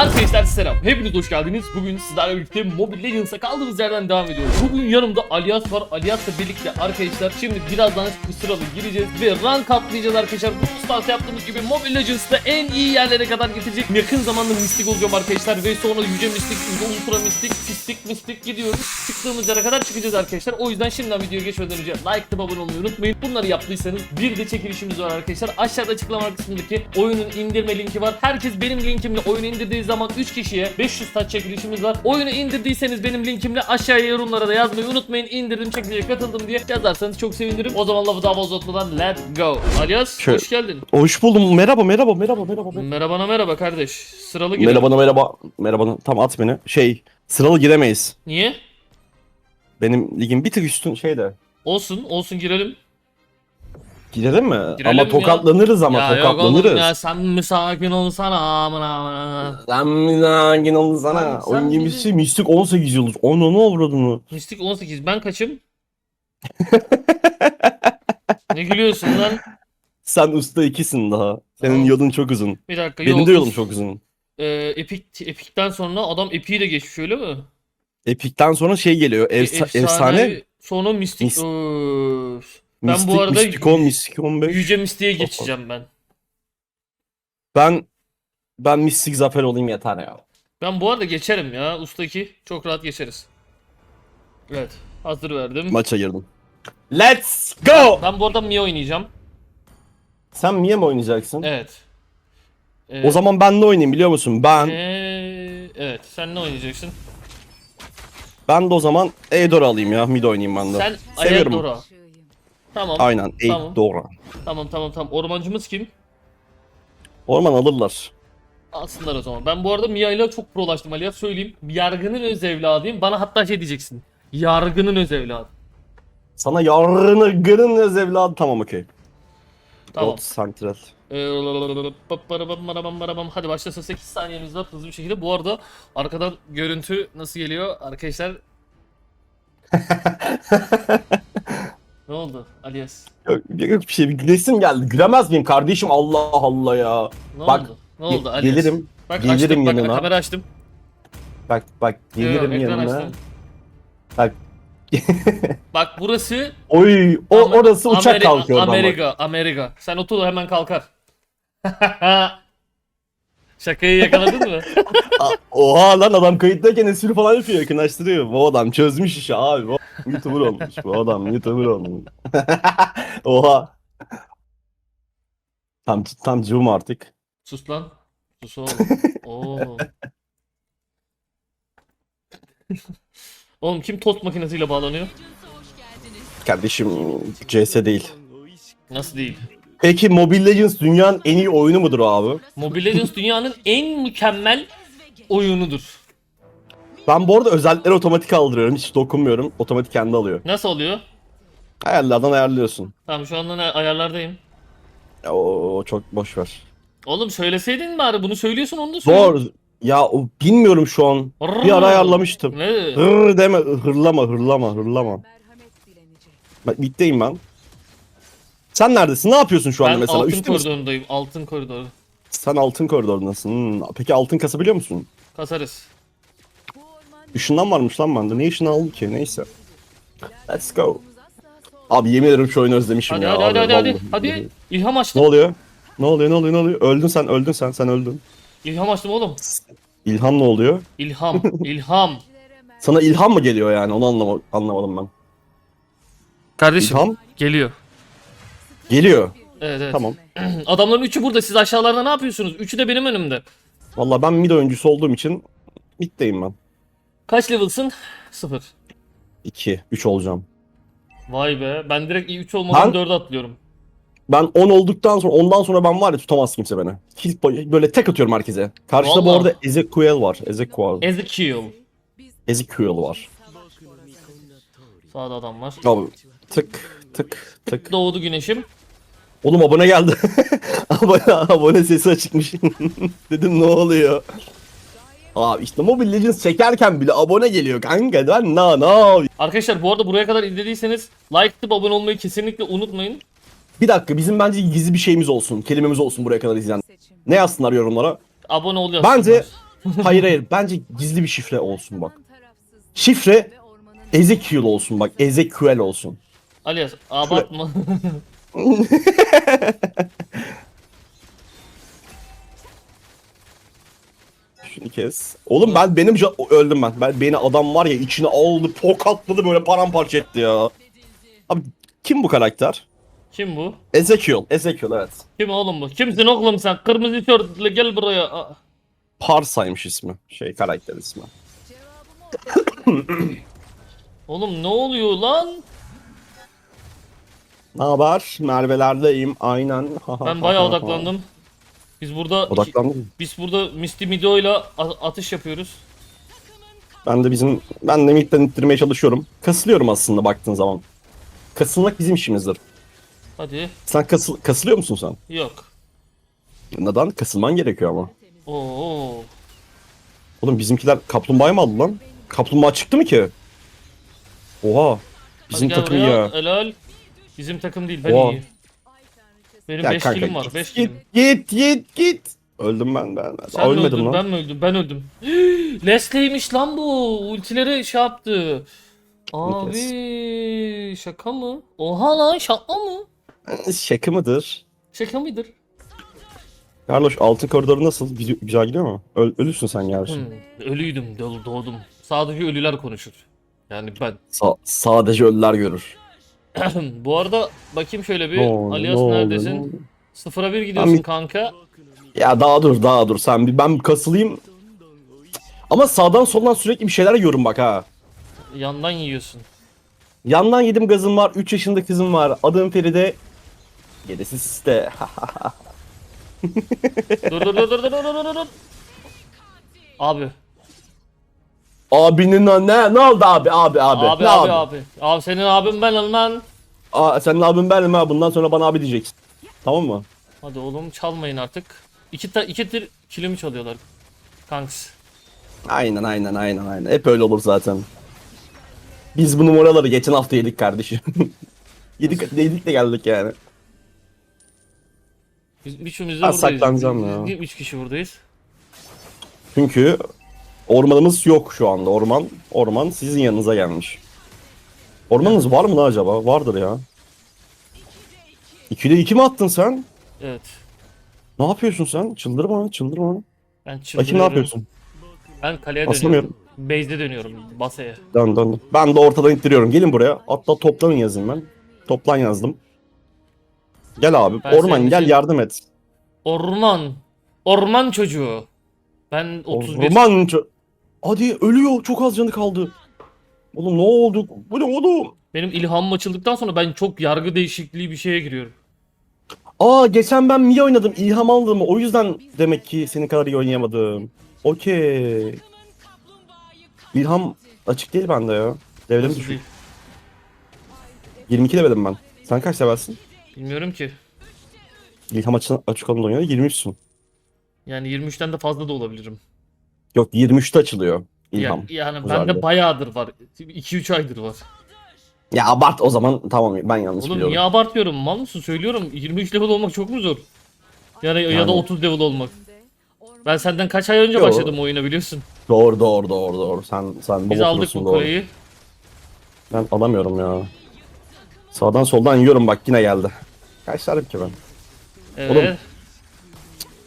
Arkadaşlar selam. Hepiniz hoş geldiniz. Bugün sizlerle birlikte Mobile Legends'a kaldığımız yerden devam ediyoruz. Bugün yanımda Alias var. Alias'la birlikte arkadaşlar şimdi birazdan sıralı gireceğiz ve rank atlayacağız arkadaşlar. Bu start yaptığımız gibi Mobile Legends'ta en iyi yerlere kadar gidecek. Yakın zamanda mistik olacağım arkadaşlar ve sonra yüce mistik, ultra mistik, fistik mistik gidiyoruz. Çıktığımız yere kadar çıkacağız arkadaşlar. O yüzden şimdiden videoya geçmeden önce like tıp abone olmayı unutmayın. Bunları yaptıysanız bir de çekilişimiz var arkadaşlar. Aşağıda açıklama kısmındaki oyunun indirme linki var. Herkes benim linkimle oyunu indirdiği zaman 3 kişiye 500 taç çekilişimiz var. Oyunu indirdiyseniz benim linkimle aşağıya yorumlara da yazmayı unutmayın. İndirdim çekilişe katıldım diye yazarsanız çok sevinirim. O zaman lafı daha fazla uzatmadan let's go. Alias Şöyle- hoş geldin. Hoş buldum. Merhaba, merhaba, merhaba, merhaba. merhaba. Merhaba kardeş. Sıralı girelim. Merhaba, merhaba, merhaba. Tam at beni. Şey, sıralı giremeyiz. Niye? Benim ligim bir tık üstün şeyde. Olsun olsun girelim. Girelim mi? Girelim ama ya. tokatlanırız ama ya yok oğlum tokatlanırız. ya sen mi sakin olsana amına amına. Sen bir sakin ol sana. Abi sen Oyun bir de- gemisi Mystic 18 yıldız. Onu ne avradını? Mistik 18 ben kaçım? ne gülüyorsun lan? Sen usta ikisin daha. Senin Tamam. yolun çok uzun. Bir dakika Benim yok. de yolum çok uzun. Ee, Epic, Epic'ten sonra adam Epic'i de geçmiş öyle mi? Epic'ten sonra şey geliyor. Efsa- E, efsane. Sonra Mystic. Mis- Öf. Ben bu arada Mystic 10, Mystic 15. Yüce Mystic'e geçeceğim ben. Ben ben Mystic Zafer olayım yeter ya. Ben bu arada geçerim ya. Usta 2 çok rahat geçeriz. Evet. Hazır verdim. Maça girdim. Let's go! Ben bu arada Mia oynayacağım. Sen Mia mı oynayacaksın? Evet. Ee, O zaman ben de oynayayım biliyor musun? Ben ee, evet. Sen ne oynayacaksın? ben de o zaman Eidor alayım ya. Mid oynayayım ben de. Sen Seviyorum. Ayadora. Tamam. Aynen Tamam. Eidor. Tamam tamam tamam. Ormancımız kim? Orman alırlar. Alsınlar o zaman. Ben bu arada Mia ile çok prolaştım Ali'ye söyleyeyim. Yargının öz evladıyım. Bana hatta şey diyeceksin. Yargının öz evladı. Sana yarını gırın öz evladı tamam okey. Tamam. Dot Central. Ee, Hadi başlasın 8 saniyemiz var hızlı bir şekilde. Bu arada arkadan görüntü nasıl geliyor arkadaşlar? Ne oldu Alias? Yok, yok bir şey gülesim geldi. Gülemez miyim kardeşim Allah Allah ya. Ne Bak, oldu? Ne oldu Alias? Gelirim. Bak gelirim açtım bak yanına. kamera açtım. Bak bak gelirim Yo, yanına. açtım. Bak. Bak burası Oy o Amer- orası uçak Ameri- kalkıyor oradan bak. Amerika, Amerika. Sen otur hemen kalkar. Şakayı yakaladın mı? Aa, Oha lan adam kayıttayken espri falan yapıyor yakınlaştırıyor. Bu adam çözmüş işi abi. Bu YouTuber olmuş. Bu adam YouTuber olmuş. Oha. Tam tam cıvım artık. Sus lan. Sus oğlum. Oo. oğlum kim tost makinesiyle bağlanıyor? Kardeşim CS değil. Nasıl değil? Peki Mobile Legends dünyanın en iyi oyunu mudur abi? Mobile Legends dünyanın en mükemmel oyunudur. Ben bu arada özellikleri otomatik aldırıyorum. Hiç dokunmuyorum. Otomatik kendi alıyor. Nasıl oluyor? Ayarlardan ayarlıyorsun. Tamam şu anda ayarlardayım. Ya, o, o çok boş ver. Oğlum söyleseydin bari bunu söylüyorsun onu da söyle. Zor. Ya o bilmiyorum şu an. Bir ara ayarlamıştım. Ne? Hır deme, hırlama, hırlama, hırlama. Bak bitteyim ben. Sen neredesin? Ne yapıyorsun şu anda Ben mesela? altın Üstte misin? koridorundayım. Altın koridoru. Sen altın koridorundasın. Hmm, Peki altın kasabiliyor musun? Kasarız. Işından varmış lan bende. Ne ışını aldı ki? Neyse. Let's go. Abi yemin ederim şu oyunu özlemişim Hadi ya. hadi abi, hadi hadi hadi. vallahi. Hadi. İlham Ne açtım. oluyor? Ne oluyor? Ne oluyor? Ne oluyor? Öldün sen, öldün sen, sen öldün. İlham açtım oğlum. İlham ne oluyor? İlham. İlham. Sana ilham mı geliyor yani? Onu anlama, anlamadım ben. Kardeşim İlham geliyor. Geliyor. Evet evet. Tamam. Adamların üçü burada. Siz aşağılarda ne yapıyorsunuz? Üçü de benim önümde. Vallahi ben mid oyuncusu olduğum için middeyim ben. Kaç level'sın? Sıfır. 2, 3 olacağım. Vay be. Ben direkt 3 olmadan Ben- 4'e atlıyorum. Ben 10 olduktan sonra ondan sonra ben var ya tutamaz kimse beni. Kill boy- böyle tek atıyorum herkese. Karşıda bu Vallahi. arada Ezekiel var. Ezekiel. Ezekiel. Ezekiel var. Sağda adam var. Abi tık tık tık. Doğdu güneşim. Oğlum abone geldi. abone, abone sesi açıkmış. Dedim ne oluyor? Abi işte Mobile Legends çekerken bile abone geliyor kanka. Ben na na. Arkadaşlar bu arada buraya kadar izlediyseniz like tıp abone olmayı kesinlikle unutmayın. Bir dakika bizim bence gizli bir şeyimiz olsun. Kelimemiz olsun buraya kadar izleyen. Ne yazsınlar yorumlara? Abone ol Bence- yazsınlar. Hayır hayır bence gizli bir şifre olsun bak. Şifre Ezekiel olsun bak. Ezekiel olsun. Alias abartma. Şunu kes. Oğlum ben benim öldüm ben. ben. Beni adam var ya içine aldı, tokatladı böyle paramparça etti ya. Abi kim bu karakter? Kim bu? Ezekiel. Ezekiel evet. Kim oğlum bu? Kimsin oğlum sen? Kırmızı tişörtlü gel buraya. Aa. Parsaymış ismi. Şey karakter ismi. Oğlum ne oluyor lan? Ne haber? Merve'lerdeyim. Aynen. Ben bayağı odaklandım. Biz burada Odaklandım. biz burada Misty Mido'yla a- atış yapıyoruz. Ben de bizim ben de midden ittirmeye çalışıyorum. Kasılıyorum aslında baktığın zaman. Kasılmak bizim işimizdir. Hadi. Sen kasıl kasılıyor musun sen? Yok. Neden? Kasılman gerekiyor ama. Oo. Oğlum bizimkiler kaplumbağayı mı aldı lan? Kaplumbağa çıktı mı ki? Oha. Bizim Hadi gel takım buraya. ya. Helal. Bizim takım değil ben iyi. Benim Ya 5 kanka, kilim var. git, 5 Git kilim. git git git. Öldüm ben ben. ben. Sen mi Ölmedim öldün lan. ben mi öldüm? Ben öldüm. Leslie'ymiş lan bu. Ultileri şey yaptı. Abi şaka mı? Oha lan şaka mı? Şaka mıdır? Şaka mıdır? Carlos altın koridoru nasıl? Güzel, güzel gidiyor mu? Öl, ölürsün sen gerçi. Hmm, ölüydüm, doğdum. Sadece ölüler konuşur. Yani ben. Sa- sadece ölüler görür. Bu arada bakayım şöyle bir. Oldu, Alias oldu, neredesin? Sıfıra bir gidiyorsun Ben- kanka. Ya daha dur daha dur sen bir ben kasılayım. Ama sağdan soldan sürekli bir şeyler yiyorum bak ha. Yandan yiyorsun. Yandan yedim gazım var. 3 yaşında kızım var. Adım Feride. Gerisi siste. dur dur dur dur dur dur dur dur. Abi. Abinin ne ne oldu abi abi abi. Abi ne abi abi. Abi senin abin ben lan. Aa, senin abin benim ha. Bundan sonra bana abi diyeceksin. Tamam mı? Hadi oğlum çalmayın artık. İki, ta iki tir kilimi çalıyorlar. Kanks. Aynen aynen aynen aynen. Hep öyle olur zaten. Biz bu numaraları geçen hafta yedik kardeşim. yedik, yedik de geldik yani. Biz üçümüz de Ben buradayız. saklanacağım ya. Niye üç kişi buradayız? Çünkü ormanımız yok şu anda. Orman orman sizin yanınıza gelmiş. Ormanınız var mı lan acaba? Vardır ya. 2'de 2 mi attın sen? Evet. Ne yapıyorsun sen? Çıldırma, çıldırma. Ben Bakayım çıldırıyorum. ne yapıyorsun? Ben kaleye dönüyorum. Base'de dönüyorum. Basaya. Dön dön. Ben de ortadan ittiriyorum. Gelin buraya. Hatta toplanın yazayım ben. Toplan yazdım. Gel abi. Ben senin Orman gel için- yardım et. Orman. Orman çocuğu. Ben 31. Orman. ço- Hadi ölüyor. Çok az canı kaldı. Oğlum ne oldu? Bu ne oğlum? Benim ilhamım açıldıktan sonra ben çok yargı değişikliği bir şeye giriyorum. Aa geçen ben Mii oynadım. İlham aldım. O yüzden demek ki senin kadar iyi oynayamadım. Okey. İlham açık değil bende ya. Nasıl düşük. değil? 22 levelim ben. Sen kaç seversin? Bilmiyorum ki. İlham açık, açık olan oynuyor. 23'sün. Yani 23'ten de fazla da olabilirim. Yok 23'te açılıyor. İlham. Yani, yani bende bayağıdır var. 2-3 aydır var. Ya abart o zaman tamam ben yanlış Oğlum biliyorum. niye abartıyorum? Mal mısın? Söylüyorum. 23 level olmak çok mu zor? Yani, ya Yani- da 30 level olmak. Ben senden kaç ay önce Yo. başladım oyuna biliyorsun. Doğru doğru doğru doğru. Sen sen Biz aldık bu kuleyi. Ben alamıyorum ya. Sağdan soldan yiyorum bak yine geldi. Kaç sarım ki ben? Evet. Oğlum.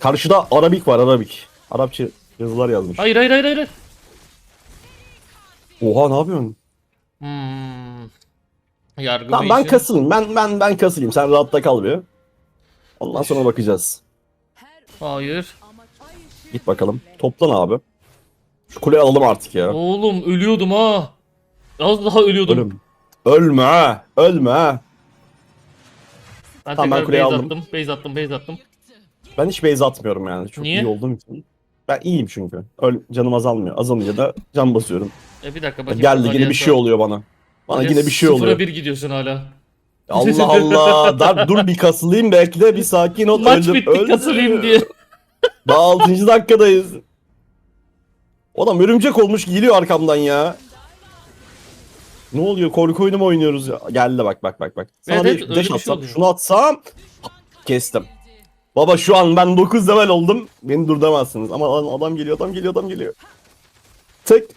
Karşıda Arabik var Arabik. Arapça yazılar yazmış. Hayır hayır hayır hayır. Oha ne yapıyorsun? Hmm. Yargı Tamam bu ben kasılayım. Ben ben ben kasılayım. Sen rahatta kal bir. Ondan sonra bakacağız. Hayır. Git bakalım. Toplan abi. Şu kuleyi alalım artık ya. Oğlum ölüyordum ha. Az daha ölüyordum. Ölüm. Ölme ha. Ölme ha. Ben Tamam, ben kuleyi base aldım. attım. Base attım. Base attım. Ben hiç base atmıyorum yani. Çok Niye? iyi olduğum için. Ben iyiyim çünkü. Öl canım azalmıyor. Azalınca da can basıyorum. E bir dakika bakayım. Geldi yine bir şey oluyor bana. Bana yine bir şey oluyor. bir gidiyorsun hala. Allah Allah. Dar, dur bir kasılayım belki de bir sakin ol. Maç Öldüm, bitti öldüm. kasılayım diye. Daha 6. dakikadayız. Adam örümcek olmuş geliyor arkamdan ya. Ne oluyor? Korku oyunu mu oynuyoruz ya? Geldi bak bak bak bak. Sana Evet, bir evet, öyle dash şey atsam, şunu atsam kestim. Baba şu an ben 9 level oldum. Beni durduramazsınız. Ama adam, adam geliyor, adam geliyor, adam geliyor. Tık.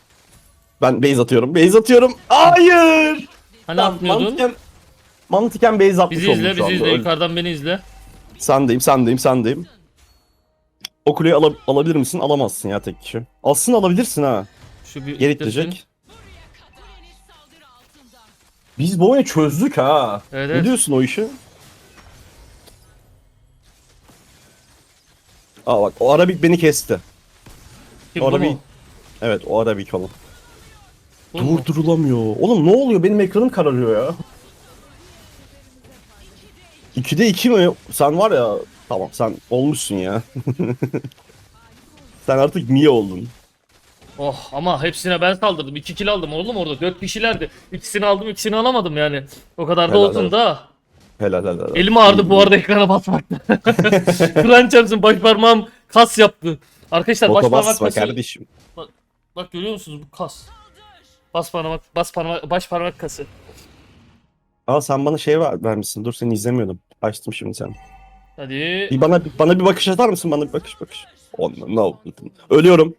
Ben base atıyorum, base atıyorum. Hayır! Hani Lan atmıyordun? Mantıken, mantıken base atmış Bizi oldum izle, şu bizi anda. izle. Öyle. Yukarıdan beni izle. Sendeyim, sendeyim, sendeyim. O kuleyi ala- alabilir misin? Alamazsın ya tek kişi. Aslında alabilirsin ha. Şu bir Geri ittirecek. Biz bu oyunu çözdük ha. Evet, Ne diyorsun o işi? Aa bak o Arabik beni kesti. Kim o bu Arabik. mu? Evet o Arabik oğlum. Bu mu? Durdurulamıyor. Oğlum ne oluyor? Benim ekranım kararıyor ya. 2'de 2 mi? Sen var ya. Tamam sen olmuşsun ya. sen artık Mia oldun. Oh ama hepsine ben saldırdım. 2 kill aldım oğlum orada. 4 kişilerdi. İkisini aldım ikisini alamadım yani. O kadar da Helal olsun olsun. da. Helal helal. helal. Elim ağrıdı bu arada ekrana basmakta. Kur'an çarpsın baş parmağım kas yaptı. Arkadaşlar baş Boka parmak basma kardeşim. Bak görüyor musunuz bu kas. Bas parmak, bas parmak, baş parmak kası. Aa sen bana şey ver, vermişsin. Dur seni izlemiyordum. Açtım şimdi sen. Hadi. Bir bana bana bir bakış atar mısın? Bana bir bakış bakış. Ne oldu? Ölüyorum.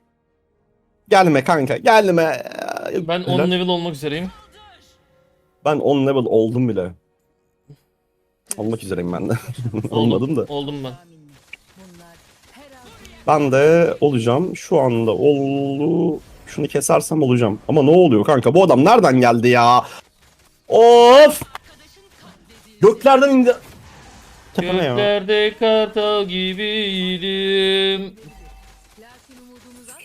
Gelme kanka. Gelme. Ben 10 Helal. level olmak üzereyim. Ben 10 level oldum bile. Olmak üzereyim ben de. Olmadım da. Oldum ben. Ben de olacağım. Şu anda oldu. Şunu kesersem olacağım. Ama ne oluyor kanka? Bu adam nereden geldi ya? Of! Göklerden indi. Tepeme ya. Göklerde kartal gibiydim.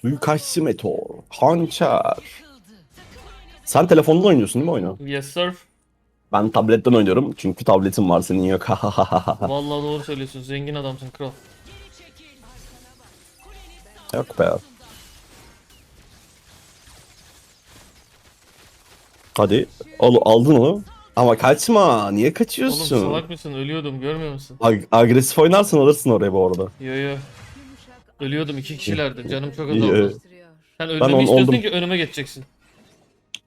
Suikastçı meteor. Hançer. Sen telefondan oynuyorsun değil mi oyunu? Yes sir. Ben tabletten oynuyorum çünkü tabletim var senin yok. Vallahi doğru söylüyorsun. Zengin adamsın kral. yok be. Hadi al, aldın onu. Ama kaçma. Niye Oğlum kaçıyorsun? salak mısın? Ölüyordum görmüyor musun? Ag- agresif oynarsan alırsın oraya bu arada. Yo yo. Ölüyordum iki kişilerdi. Canım çok İyi, azaldı. evet. Sen ölmemi on- istiyorsun oldum. ki önüme geçeceksin.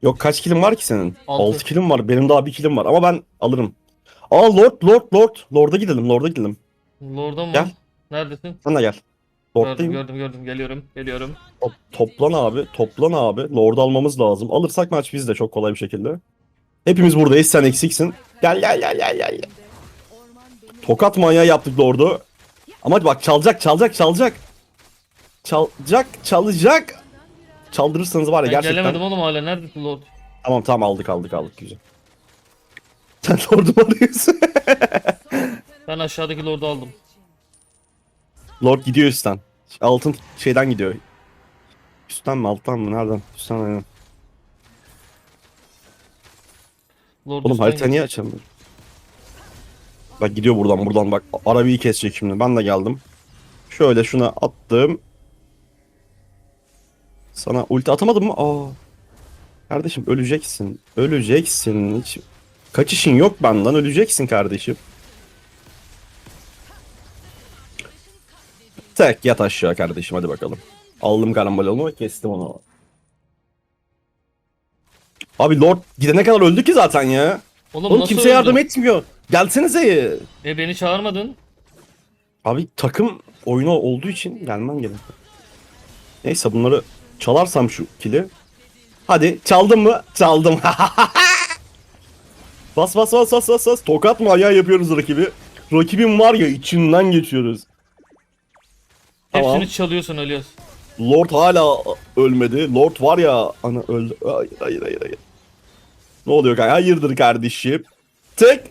Yok kaç kilim var ki senin? Altı. 6 kilim var. Benim daha bir kilim var ama ben alırım. Aa Lord Lord Lord. Lord'a gidelim Lord'a gidelim. Lord'a mı? Gel. Neredesin? Sen de gel. Gördüm Lord'dayım. gördüm gördüm. Geliyorum. Geliyorum. Top- toplan abi. Toplan abi. Lord'u almamız lazım. Alırsak maç bizde çok kolay bir şekilde. Hepimiz buradayız. Sen eksiksin. Gel gel gel gel gel. gel. Tokat manyağı yaptık Lord'u. Ama bak çalacak çalacak çalacak. Çalacak çalacak. Çaldırırsanız var ya Ben gerçekten. gelemedim oğlum hala. Neredesin Lord? Tamam tamam aldık aldık aldık güzel. Sen Lord'u mu alıyorsun? Ben aşağıdaki Lord'u aldım. Lord gidiyor üstten. Altın şeyden gidiyor. Üstten mi alttan mı nereden? Üstten aynen. Lord Oğlum üstten harita niye açamıyorum? Bak gidiyor buradan buradan bak. Arabayı kesecek şimdi. Ben de geldim. Şöyle şuna attım. Sana ulti atamadım mı? Aa. Kardeşim öleceksin. Öleceksin. Hiç kaçışın yok benden. Öleceksin kardeşim. Tek yat aşağı kardeşim hadi bakalım. Aldım karambol kestim onu. Abi Lord gidene kadar öldü ki zaten ya. Oğlum, Oğlum kimse yardım öldün? etmiyor. Gelsenize. E beni çağırmadın. Abi takım oyunu olduğu için gelmem gerek. Neyse bunları çalarsam şu kili. Hadi çaldım mı? Çaldım. bas bas bas bas bas bas. Tokat mı ayağı yapıyoruz rakibi. Rakibim var ya içinden geçiyoruz. Tamam. Hepsini çalıyorsun ölüyorsun. Lord hala ölmedi. Lord var ya ana öldü. Hayır hayır hayır. hayır. Ne oluyor kanka? Hayırdır kardeşim? Tık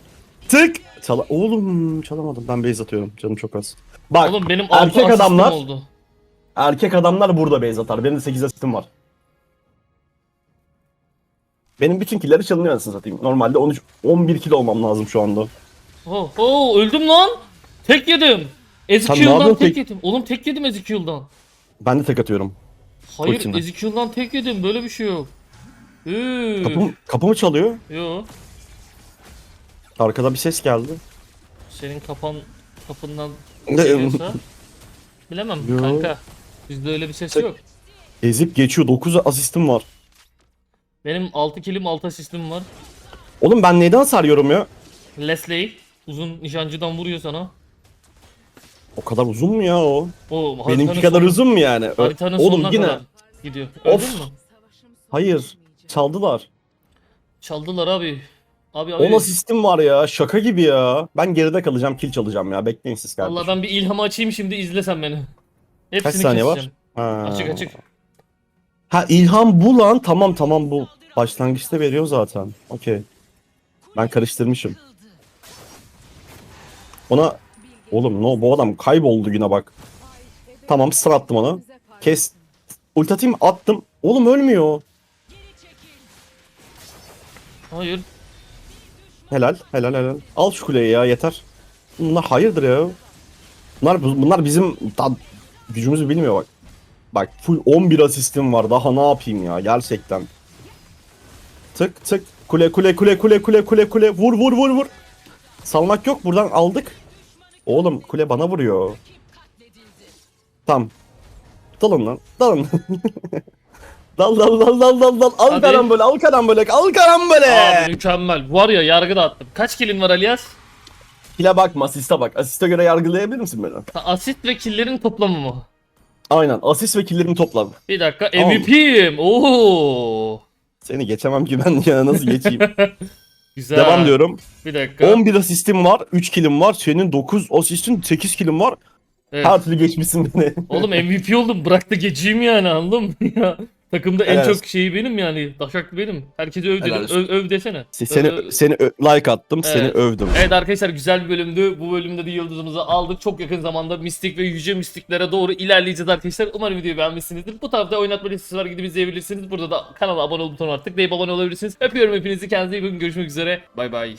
tık. Çala Oğlum çalamadım. Ben base atıyorum. Canım çok az. Bak Oğlum benim altı erkek asistim adamlar oldu. Erkek adamlar burada base atar. Benim de 8 asistim var. Benim bütün killeri çalınıyor anasını satayım. Normalde 13 11 kilo olmam lazım şu anda. Oh, oh öldüm lan. Tek yedim. Ezekiel'dan tek tek- yedim. Oğlum tek yedim Ezekiel'dan. Ben de tek atıyorum. Hayır içinde. Ezekiel'dan tek yedim. Böyle bir şey yok. Üf. Kapım, kapımı çalıyor. Yo. Arkada bir ses geldi. Senin kapan kapından geliyorsa bilemem Yo. kanka. Bizde öyle bir ses yok. Ezip geçiyor. 9 asistim var. Benim 6 kilim 6 asistim var. Oğlum ben neden sarıyorum ya? Leslie uzun nişancıdan vuruyor sana. O kadar uzun mu ya o? Oğlum, Benimki haritanın kadar sonu- uzun mu yani? Ö- Haritanın Oğlum sonuna yine kadar gidiyor. Of. Mü? hayır çaldılar. Çaldılar abi. Abi abi. 10 asistim var ya şaka gibi ya. Ben geride kalacağım kill çalacağım ya bekleyin siz kardeşim. Valla ben bir ilhamı açayım şimdi izlesen beni. Hepsini Kaç saniye var? keseceğim. Ha. Açık açık. Ha ilham bu lan tamam tamam bu. Başlangıçta veriyor zaten. Okey. Ben karıştırmışım. Ona oğlum no bu adam kayboldu yine bak. Tamam sıra attım ona. Kes. Atayım attım. Oğlum ölmüyor. Hayır. Helal helal helal. Al şu kuleyi ya yeter. Bunlar hayırdır ya. Bunlar bunlar bizim da, gücümüzü bilmiyor bak. Bak full 11 asistim var daha ne yapayım ya gerçekten. Tık tık kule kule kule kule kule kule kule vur vur vur vur. Salmak yok buradan aldık. Oğlum kule bana vuruyor. Tamam. Dalın lan dalın. dal dal dal dal dal dal al Hadi. karambole al karambole al karambole. Abi mükemmel. Var ya yargı dağıttım. Kaç kilin var Alias? Kile bakma asiste bak. Asiste göre yargılayabilir misin beni? Asist ve killerin toplamı mı? Aynen asist ve killerimi toplam. Bir dakika Tamam. MVP'yim. Oo. Seni geçemem ki ben ya nasıl geçeyim. Güzel. Devam diyorum. Bir dakika. 11 asistim var, 3 kilim var. Senin 9 asistin, 8 kilim var. Evet. Her türlü geçmişsin beni. Oğlum MVP oldum. Bırak da geçeyim yani anladın mı? ya. Takımda en çok şeyi benim yani. Daşaklı benim. Herkese öv dedim. Helal olsun. Öv, öv desene. seni Ö- seni ö- like attım, seni Evet. övdüm. Evet arkadaşlar güzel bir bölümdü. Bu bölümde de yıldızımızı aldık. Çok yakın zamanda mistik ve yüce mistiklere doğru ilerleyeceğiz arkadaşlar. Umarım videoyu beğenmişsinizdir. Bu tarafta oynatma listesi var gidip izleyebilirsiniz. Burada da kanala abone ol butonu var. Tıklayıp abone olabilirsiniz. Öpüyorum hepinizi. Kendinize iyi bakın. Görüşmek üzere. Bay bay.